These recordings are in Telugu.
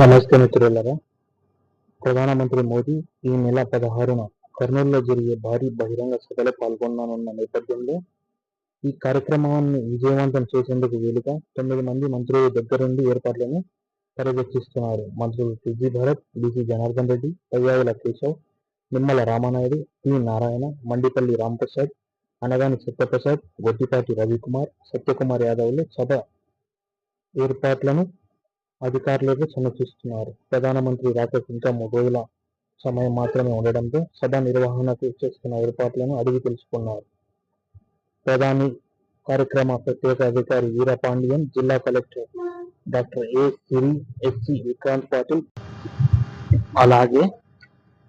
నమస్తే మిత్రులారా. ప్రధానమంత్రి మోదీ ఈ నెల పదహారున కర్నూలులో జరిగే భారీ బహిరంగ సభలో పాల్గొననున్న నేపథ్యంలో ఈ కార్యక్రమాన్ని విజయవంతం చేసేందుకు వీలుగా తొమ్మిది మంది మంత్రుల దగ్గరుండి ఏర్పాట్లను పర్యవేక్షిస్తున్నారు మంత్రులు TG Bharat BC Janardhan Reddy Payyavula Keshav Nimmala Ramanaidu P Narayana Mandipalli Ramprasad Anagani Satyaprasad Gottipati Ravikumar Satyakumar యాదవ్లు సభ ఏర్పాట్లను అధికారులకు సమర్పిస్తున్నారు ప్రధానమంత్రి రాకకు ఇంకా మూడు రోజుల సమయం మాత్రమే ఉండడంతో సభ నిర్వహణకు చేస్తున్న ఏర్పాట్లను అడిగి తెలుసుకున్నారు. ప్రధాని కార్యక్రమ ప్రత్యేక అధికారి వీరపాండియన్ జిల్లా collector doctor A. Siri SC Vikrant Patil అలాగే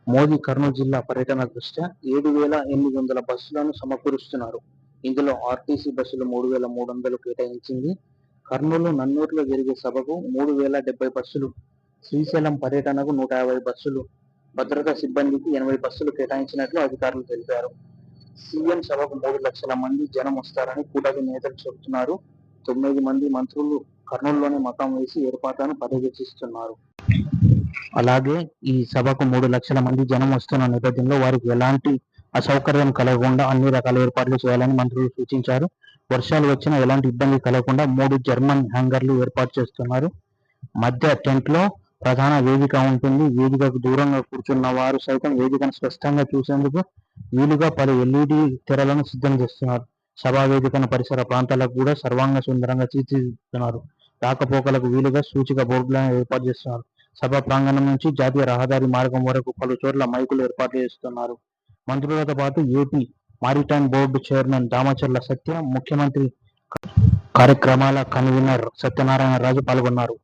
మోదీ కర్నూలు జిల్లా పర్యటన దృష్ట్యా ఏడు వేల ఎనిమిది వందల బస్సులను సమకూరుస్తున్నారు. ఇందులో ఆర్టీసీ బస్సులు మూడు వేల మూడు వందలు కేటాయించింది. కర్నూలు నన్నూరులో జరిగే సభకు మూడు వేల డెబ్బై బస్సులు శ్రీశైలం పర్యటనకు నూట యాభై బస్సులు భద్రతా సిబ్బందికి ఎనభై బస్సులు కేటాయించినట్లు అధికారులు తెలిపారు. సీఎం సభకు మూడు లక్షల మంది జనం వస్తారని కూటమి నేతలు చెబుతున్నారు. తొమ్మిది మంది మంత్రులు కర్నూలులోనే మతం వేసి ఏర్పాట్లను పర్యవేక్షిస్తున్నారు. అలాగే ఈ సభకు మూడు లక్షల మంది జనం వస్తున్న నేపథ్యంలో వారికి ఎలాంటి అసౌకర్యం కలగకుండా అన్ని రకాల ఏర్పాట్లు చేయాలని మంత్రులు సూచించారు. వర్షాలు వచ్చినా ఎలాంటి ఇబ్బంది కలగకుండా మూడు జర్మన్ హ్యాంగర్లు ఏర్పాటు చేస్తున్నారు. మధ్య టెంట్లో ప్రధాన వేదిక ఉంటుంది. వేదికకు దూరంగా కూర్చున్న వారు సైతం వేదికను స్పష్టంగా చూసేందుకు వీలుగా పలు ఎల్ఈడి తెరలను సిద్ధం చేస్తున్నారు. సభా వేదికను పరిసర ప్రాంతాలకు కూడా సర్వాంగ సుందరంగా తీర్చిదిద్దుతున్నారు. రాకపోకలకు వీలుగా సూచిక బోర్డులను ఏర్పాటు చేస్తున్నారు. సభ ప్రాంగణం నుంచి జాతీయ రహదారి మార్గం వరకు పలు చోట్ల మైకులు ఏర్పాటు చేస్తున్నారు. మంత్రులతో పాటు AP maritime board chairman Damacharla Satya ముఖ్యమంత్రి కార్యక్రమాల కన్వీనర్ సత్యనారాయణ రాజు పాల్గొన్నారు.